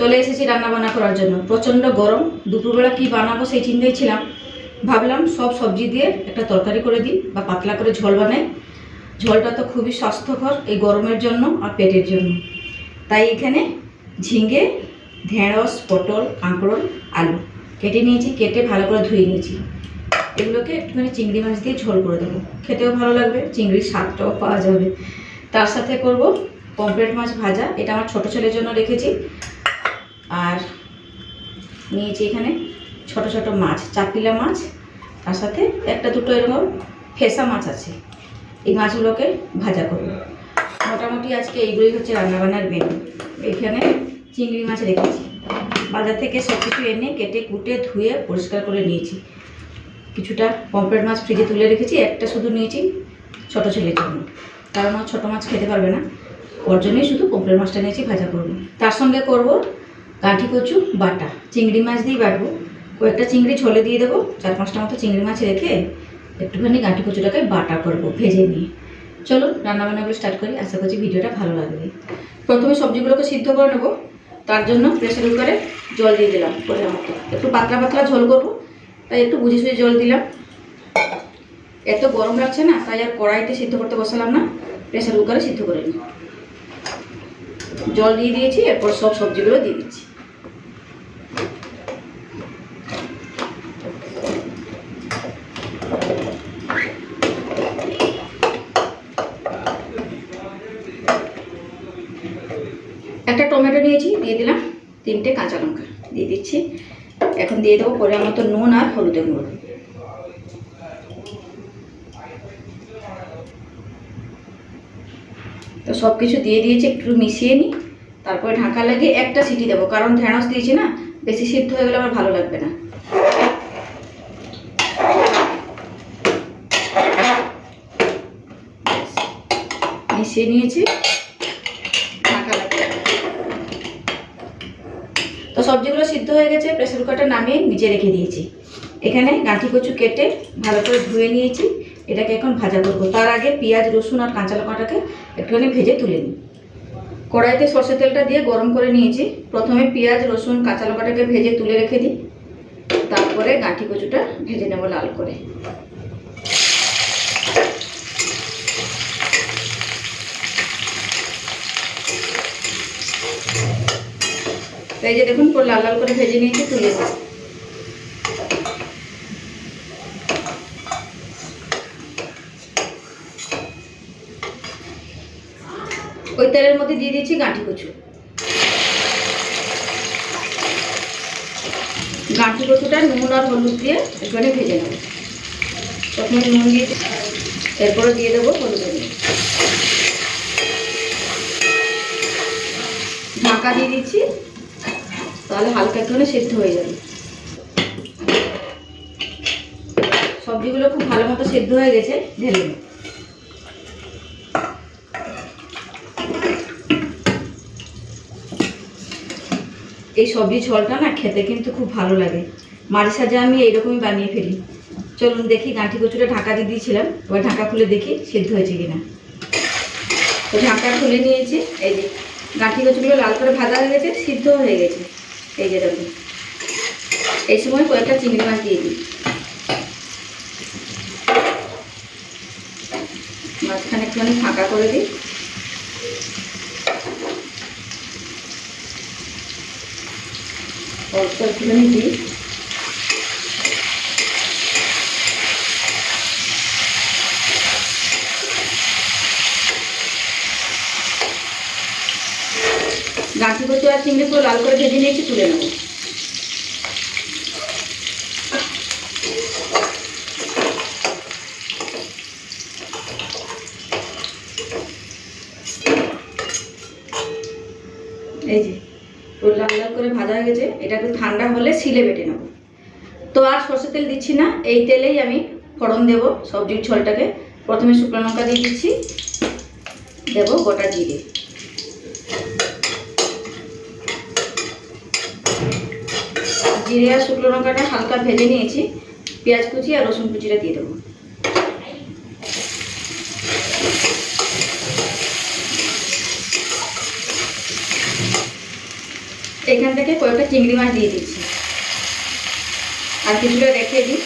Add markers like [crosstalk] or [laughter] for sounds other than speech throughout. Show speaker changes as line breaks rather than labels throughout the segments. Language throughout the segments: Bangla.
চলে এসেছি রান্না বান্না করার জন্য। প্রচণ্ড গরম। দুপুরবেলা কি বানাবো সেই চিন্তায় ছিলাম। ভাবলাম সব সবজি দিয়ে একটা তরকারি করে দিই বা পাতলা করে ঝোল বানাই। ঝোলটা তো খুবই স্বাস্থ্যকর এই গরমের জন্য আর পেটের জন্য। তাই এখানে ঝিঙে, ঢেঁড়স, পটল কাঁকড়োল আলু কেটে নিয়েছি, কেটে ভালো করে ধুয়ে নিয়েছি। এগুলোকে একটুখানি চিংড়ি মাছ দিয়ে ঝোল করে দেবো। খেতেও ভালো লাগবে, চিংড়ির স্বাদটাও পাওয়া যাবে। তার সাথে করব পমফ্রেট মাছ ভাজা। এটা আমার ছোটো ছেলের জন্য রেখেছি। আর নিয়েছি এখানে ছোট ছোট মাছ, চাপিলা মাছ। তার সাথে একটা দুটো এরকম ফেসা মাছ আছে। এই মাছগুলোকে ভাজা করব। মোটামুটি আজকে এইগুলোই হচ্ছে রান্নাবান্নার মেনু এখানে চিংড়ি মাছ রেখেছি। বাজার থেকে সব কিছু এনে কেটে, কুটে, ধুয়ে, পরিষ্কার করে নিয়েছি। কিছুটা পমফ্রেট মাছ ফ্রিজে তুলে রেখেছি, একটা শুধু নিয়েছি ছোটো ছেলের জন্য। কারণ ও ছোটো মাছ খেতে পারবে না। ওর জন্যই শুধু পমফ্রেট মাছটা নিয়েছি, ভাজা করব। তার সঙ্গে করব কাঠি কচু, বাটা। চিংড়ি মাছ দিয়ে বাটবো। কয়েকটা চিংড়ি ঝোলে দিয়ে দেবো। চার পাঁচটা মতো চিংড়ি মাছ রেখে একটুখানি গাঁঠি কচুটাকে বাটা করব ভেজে নিয়ে। চলুন রান্নাবান্নাগুলো স্টার্ট করি। আশা করছি ভিডিওটা ভালো লাগবে। প্রথমে সবজিগুলোকে সিদ্ধ করে নেব। তার জন্য প্রেসার কুকারে জল দিয়ে দিলাম করে মতো। একটু পাতলা পাতলা ঝোল করব। তাই একটু বুঝে সুঝে জল দিলাম। এত গরম লাগছে না, তাই আর কড়াইতে সিদ্ধ করতে বসালাম না। প্রেসার কুকারে সিদ্ধ করে নিই। জল দিয়ে দিয়েছি, এরপর সব সবজিগুলো দিয়ে দিচ্ছি একটা টমেটো নিয়েছি দিয়ে দিলাম তিনটে কাঁচা লঙ্কা, দিয়ে দিচ্ছি। এখন দিয়ে দেবো পরিমাণ মতো নুন আর হলুদের গুঁড়ো। তো সব কিছু দিয়ে দিয়েছি, একটু মিশিয়ে নিই, তারপরে ঢাকা লাগিয়ে একটা সিটি দেবো, কারণ ঢেঁড়স দিয়েছি না, বেশি সিদ্ধ হয়ে গেলে আমার ভালো লাগবে না। মিশিয়ে নিয়েছি ঢাকা লাগিয়ে তো সবজিগুলো সিদ্ধ হয়ে গেছে, প্রেসার কুকারটা নামিয়ে নিচে রেখে দিয়েছি। এখানে গাঁঠি কচু কেটে ভালো করে ধুয়ে নিয়েছি, এটাকে এখন ভাজা করব। তার আগে পেঁয়াজ, রসুন আর কাঁচা লঙ্কাটাকে একটুখানি ভেজে তুলে নিই। কড়াইতে সর্ষের তেলটা দিয়ে গরম করে নিয়েছি। প্রথমে পেঁয়াজ, রসুন, কাঁচা লঙ্কাটাকে ভেজে তুলে রেখে দিই। তারপরে গাঁঠি কচুটা ভেজে নেব লাল করে। তো এই যে দেখুন, পুরো লাল লাল করে ভেজে নিয়েছি, তুলে দিই ওই তেলের মধ্যে দিয়ে দিচ্ছি গাঁঠি কচু। গাঁঠি কচুটা নুন আর হলুদ দিয়ে একবারে ভেজে নেব। প্রথমে নুন দিয়ে এরপরে দিয়ে দেবো হলুদ। ঢাকা দিয়ে দিচ্ছি তাহলে হালকা একটুখানি সেদ্ধ হয়ে যাবে। সবজিগুলো খুব ভালো মতো সেদ্ধ হয়ে গেছে, ঢেলে। এই সবজি ঝোলটা না খেতে কিন্তু খুব ভালো লাগে। মাঝে সাঝে আমি এইরকমই বানিয়ে ফেলি। চলুন দেখি গাঁঠি কচুটা ঢাকা দিয়ে দিয়েছিলাম, এবার ঢাকা খুলে দেখি সেদ্ধ হয়েছে কিনা। ঢাকা খুলে নিয়েছি, এই যে গাঁঠি কচুগুলো লাল করে ভাজা হয়ে গেছে সিদ্ধ হয়ে গেছে। এই যে দেখুন এই সময় কয়েকটা চিংড়ি মাছ দিয়ে দিই। মাঝখানে একটুখানি ফাঁকা করে দিই। অল্প একটুখানি দিই। গাঁঠি কচু আর চিংড়ি পুরো লাল করে ভেজে নিয়েছি, তুলে নেব। এই যে, পুরো লাল লাল করে ভাজা হয়ে গেছে, এটা একটু ঠান্ডা হলে শিলে বেটে নেব। তো আর সর্ষের তেল দিচ্ছি না, এই তেলেই আমি ফোড়ন দেবো সবজির ঝোলটাকে। প্রথমে শুকনো লঙ্কা দিয়ে দিচ্ছি, দেবো গোটা জিরে। জিরে আর শুকনো লঙ্কাটা হালকা ভেজে নিয়েছি। পেঁয়াজ কুচি আর রসুন কুচিটা দিয়ে দেবো। এখান থেকে কয়েকটা চিংড়ি মাছ দিয়ে দিচ্ছি। আর কিছুটা রেখে দিই।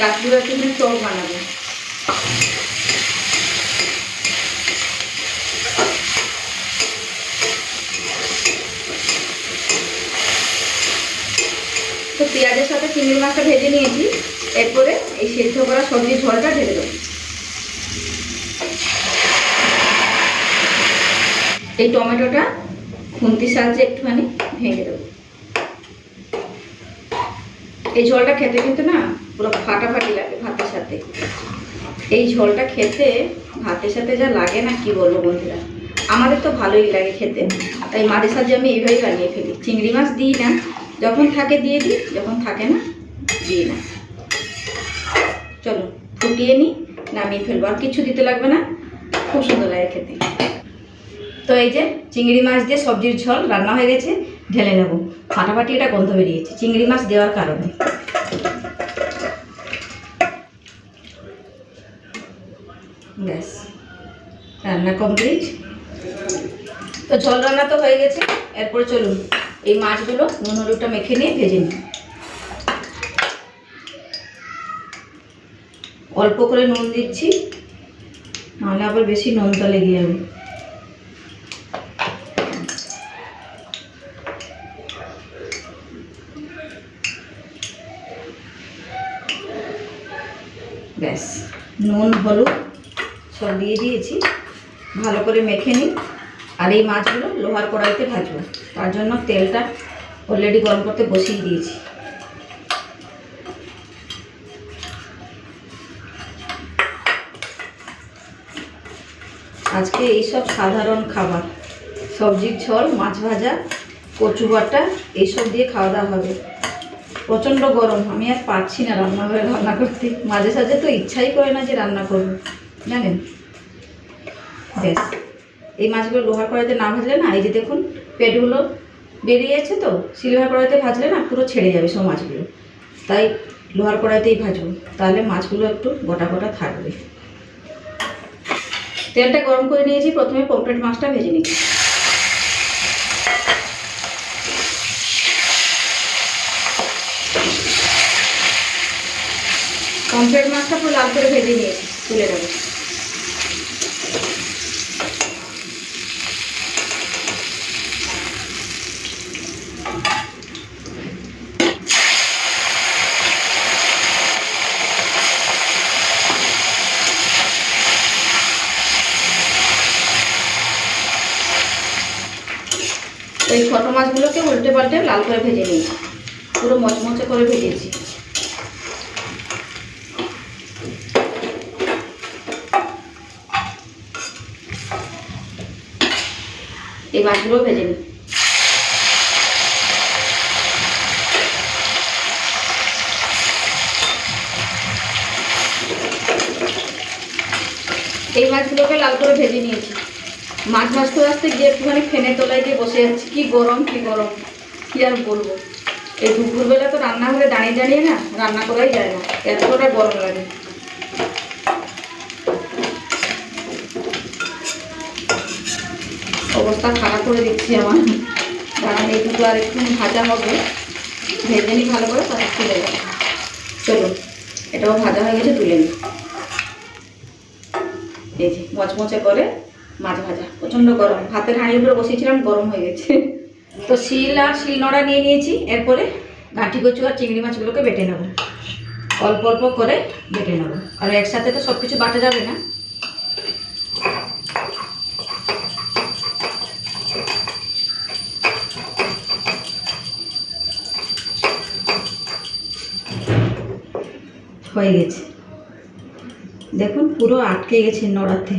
রাত্রিবেলা একটু চপ বানাবো তো পেঁয়াজের সাথে চিংড়ি মাছটা ভেজে নিয়েছি। এরপরে এই সেদ্ধ করা সবজির ঝোলটা ঢেলে দেবো। এই টমেটোটা খুন্তির সাহায্যে একটুখানি ভেঙে দেবো। এই ঝোলটা খেতে খেতে না পুরো ফাটাফাটি লাগে ভাতের সাথে। এই ঝোলটা খেতে ভাতের সাথে যা লাগে না, কি বলব বন্ধুরা? আমাদের তো ভালোই লাগে খেতে। তাই মাঝে সাঝে আমি এইভাবেই বানিয়ে ফেলি। চিংড়ি মাছ দিই না যখন থাকে দিয়ে দিই, যখন থাকে না, দিয়ে না চলো, ফুটিয়ে নিই, নামিয়ে ফেলব। আর কিছু দিতে লাগবে না, খুব সুন্দর লাগে খেতে। তো এই যে চিংড়ি মাছ দিয়ে সবজির ঝোল রান্না হয়ে গেছে, ঢেলে নেব। ফাটাফাটি এটা গন্ধ বেরিয়েছে, চিংড়ি মাছ দেওয়ার কারণে। ব্যাস, রান্না কমপ্লিট। তো ঝোল রান্না তো হয়ে গেছে, এরপরে চলুন। এই মাছগুলো নুন, হলুদটা মেখে নিয়ে ভেজে নিই। অল্প করে নুন দিচ্ছি, নাহলে আবার বেশি নুনটা লেগে যাবে। ব্যাস, নুন, হলুদ সব দিয়ে দিয়েছি। ভালো করে মেখে নিই। আর এই মাছগুলো লোহার কড়াইতে ভাজবো। তার জন্য তেলটা অলরেডি গরম করতে বসিয়ে দিয়েছি। আজকে এইসব সাধারণ খাবার, সবজির ঝোল, মাছ ভাজা, কচু বাটা, এইসব দিয়ে খাওয়া দাওয়া হবে। প্রচণ্ড গরম, আমি আর পারছি না রান্নাঘরে রান্না করতে। মাঝে সাঝে তো ইচ্ছাই করে না যে রান্না করব, জানেন? ব্যাস। এই মাছগুলো লোহার কড়াইতে না ভাজলে না, এই যে দেখুন, পেটগুলো বেরিয়ে যাচ্ছে তো সিলভার কড়াইতে ভাজলে না পুরো ছেড়ে যাবে সব মাছগুলো। তাই লোহার কড়াইতেই ভাজবো, তাহলে মাছগুলো একটু গোটা গোটা থাকবে। তেলটা গরম করে নিয়েছি, প্রথমে পমফ্রেট মাছটা ভেজে নিচ্ছি। পমফ্রেট মাছটা পুরো লাল করে ভেজে নিয়েছি, তুলে নেব। এই ছোটো মাছগুলোকে উল্টে পাল্টে লাল করে ভেজে নিয়েছি। পুরো মচমচে করে ভেজেছি। এই মাছগুলো ভেজে নিই। এই মাছগুলোকে লাল করে ভেজে নিয়েছি। মাছ ভাজতে ভাজতে গিয়ে একটুখানি ফেনে তোলায় দিয়ে বসে যাচ্ছি কি গরম কি গরম। কি আর বলব? এই দুপুরবেলা তো রান্না হলে দাঁড়িয়ে দাঁড়িয়ে না, রান্না করাই যায় না। এতটা গরম লাগে। অবস্থা খারাপ করে দিচ্ছি আমার। কারণ এই দুটো আর একটু ভাজা হবে। ভেজে নিই ভালো করে, তারপর তুলে যাবে চলুন, এটাও ভাজা হয়ে গেছে, তুলে নিই। এই যে, মচমচে করে মাছ ভাজা, প্রচণ্ড গরম। ভাতের হাঁড়ির উপরে বসিয়েছিলাম গরম হয়ে গেছে। তো শিল আর শিল শিলনোড়া নিয়ে নিয়েছি, এরপরে ঘাঁটি, কচু আর চিংড়ি মাছগুলোকে বেটে নেব। অল্প অল্প করে বেটে নেব। আর একসাথে তো সব কিছু বাটা যাবে না। হয়ে গেছে। দেখুন, পুরো আটকে গেছে নড়াতে।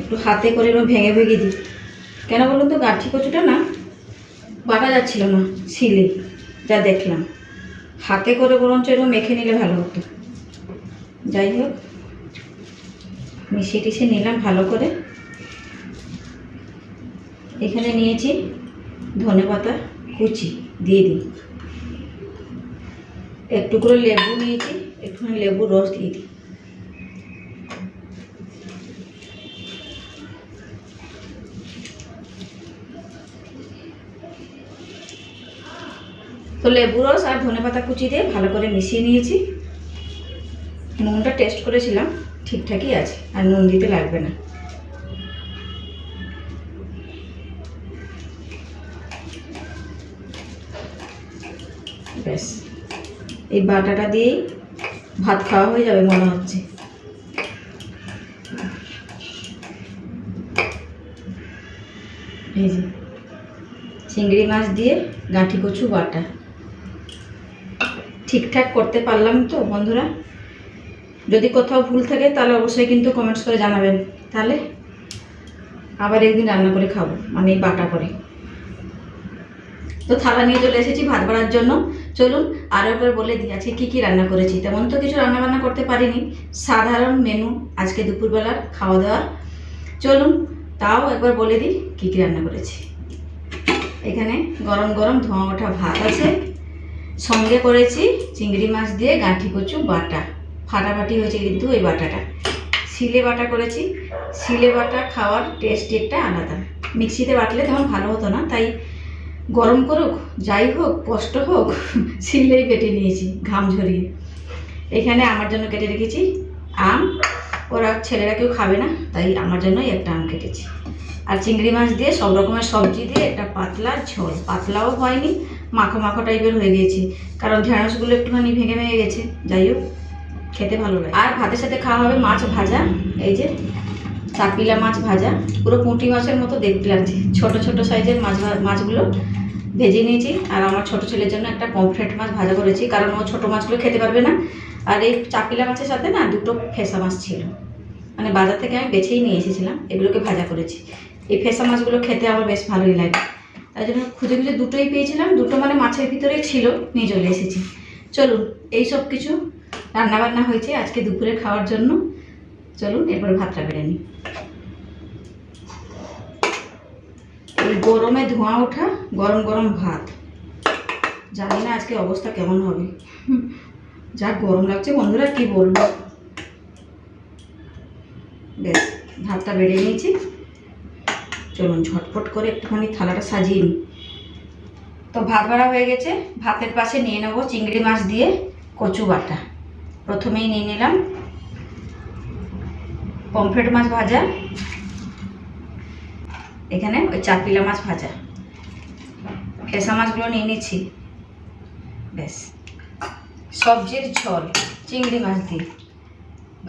একটু হাতে করে এরকম ভেঙে ভেঙে দিই। কেন বলুন তো, গাঠি কচুটা না বাটা যাচ্ছিল না, শিলে, যা দেখলাম। হাতে করে বরঞ্চ এরকম মেখে নিলে ভালো হতো। যাই হোক, মিশিয়ে টিশিয়ে নিলাম ভালো করে। এখানে নিয়েছি ধনে পাতা কুচি, দিয়ে দিই। একটু করে লেবু নিয়েছি, একটুখানি লেবুর রস দিয়ে দিই। তো লেবু রস আর ধনেপাতা কুচি দিয়ে ভালো করে মিশিয়ে নিয়েছি। নুনটা টেস্ট করেছিলাম, ঠিকঠাকই আছে, আর নুন দিতে লাগবে না। ব্যাস, এই বাটাটা দিয়েই ভাত খাওয়া হয়ে যাবে মনে হচ্ছে। চিংড়ি মাছ দিয়ে গাঁঠি কচু বাটা। ঠিকঠাক করতে পারলাম তো, বন্ধুরা। যদি কোথাও ভুল থাকে, তাহলে অবশ্যই কিন্তু কমেন্টস করে জানাবেন। তাহলে আবার একদিন রান্না করে খাব মানে বাটা করে। তো থালা নিয়ে চলে এসেছি ভাত বাড়ার জন্য। চলুন আরও একবার বলে দিই, আজকে কী কী রান্না করেছি? তেমন তো কিছু রান্না বান্না করতে পারিনি। সাধারণ মেনু আজকে দুপুরবেলার খাওয়া দাওয়া। চলুন তাও একবার বলে দিই, কী কী রান্না করেছি। এখানে গরম গরম ধোঁয়া ওঠা ভাত আছে। সঙ্গে করেছি চিংড়ি মাছ দিয়ে গাঁঠি কচু বাটা। ফাটাফাটি হয়েছে কিন্তু ওই বাটাটা। শিলে বাটা করেছি। শিলে বাটা খাওয়ার টেস্ট একটা আলাদা। মিক্সিতে বাটলে তেমন ভালো হতো না, তাই গরম করুক, যাই হোক, কষ্ট হোক, [laughs] শিলেই বেটে নিয়েছি ঘাম ঝরিয়ে। এখানে আমার জন্য কেটে রেখেছি আম। ওরা ছেলেরা কেউ খাবে না, তাই আমার জন্যই একটা আম কেটেছি। আর চিংড়ি মাছ দিয়ে সব রকমের সবজি দিয়ে একটা পাতলা ঝোল। পাতলাও হয়নি মাখো মাখো টাইপের হয়ে গিয়েছে। কারণ ঢেঁড়সগুলো একটুখানি ভেঙে ভেঙে গেছে। যাই হোক, খেতে ভালো লাগে। আর ভাতের সাথে খাওয়া হবে মাছ ভাজা। এই যে চাপিলা মাছ ভাজা। পুরো পুঁটি মাছের মতো দেখতে লাগছে। ছোট ছোট সাইজের মাছ মাছগুলো ভেজে নিয়েছি। আর আমার ছোট ছেলের জন্য একটা পমফ্রেট মাছ ভাজা করেছি। কারণ ও ছোট মাছগুলো খেতে পারবে না। আর এই চাপিলা মাছের সাথে না দুটো ফেসা মাছ ছিল। মানে বাজার থেকে আমি বেছেই নিয়ে এসেছিলাম। এগুলোকে ভাজা করেছি। এই ফেসা মাছগুলো খেতে আমার বেশ ভালোই লাগে। তাই জন্য খুঁজে খুঁজে দুটোই পেয়েছিলাম। দুটো মানে মাছের ভিতরেই ছিল, নিয়ে চলে এসেছি। চলুন, এই সব কিছু রান্নাবান্না হয়েছে আজকে দুপুরে খাওয়ার জন্য। চলুন, এরপরে ভাতটা বেড়ে নিই। গরমে ধোঁয়া ওঠা, গরম গরম ভাত। জানি না আজকে অবস্থা কেমন হবে। যা গরম লাগছে, বন্ধুরা, কি বলব? বেশ, ভাতটা বেড়ে নিয়েছি। চলুন ঝটপট করে একটুখানি থালাটা সাজিয়ে নিই। তো ভাত ভাড়া হয়ে গেছে। ভাতের পাশে নিয়ে নেব চিংড়ি মাছ দিয়ে কচু বাটা। প্রথমেই নিয়ে নিলাম পমফ্রেট মাছ ভাজা। এখানে ওই চাপিলা মাছ ভাজা। ফেসা মাছগুলো নিয়ে নিচ্ছি। ব্যাস। সবজির ঝোল, চিংড়ি মাছ দিয়ে।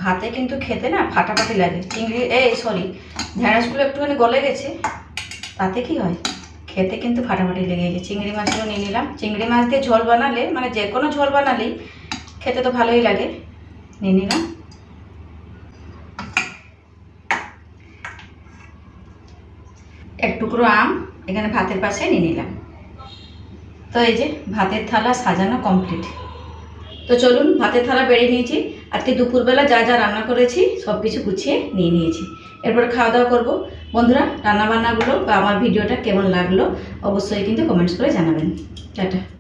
ভাতে কিন্তু খেতে না ফাটাফাটি লাগে। চিংড়ি, এই সরি ঢেঁড়সগুলো একটুখানি গলে গেছে, তাতে কি হয়? খেতে কিন্তু ফাটাফাটি লেগে গেছে। চিংড়ি মাছগুলো নিয়ে নিলাম। চিংড়ি মাছ দিয়ে ঝোল বানালে মানে যে কোনো ঝোল বানালেই খেতে তো ভালোই লাগে। নিয়ে নিলাম। এক টুকরো আম এখানে ভাতের পাশে নিয়ে নিলাম। তো এই যে ভাতের থালা সাজানো কমপ্লিট তো চলুন, ভাতের থালা বেড়ে নিয়েছি। আজকে দুপুরবেলা যা যা রান্না করেছি সব কিছু গুছিয়ে নিয়ে নিয়েছি। এরপর খাওয়া দাওয়া করব। বন্ধুরা, রান্নাবান্নাগুলো বা আমার ভিডিওটা কেমন লাগল, অবশ্যই কিন্তু কমেন্টস করে জানাবেন। টাটা।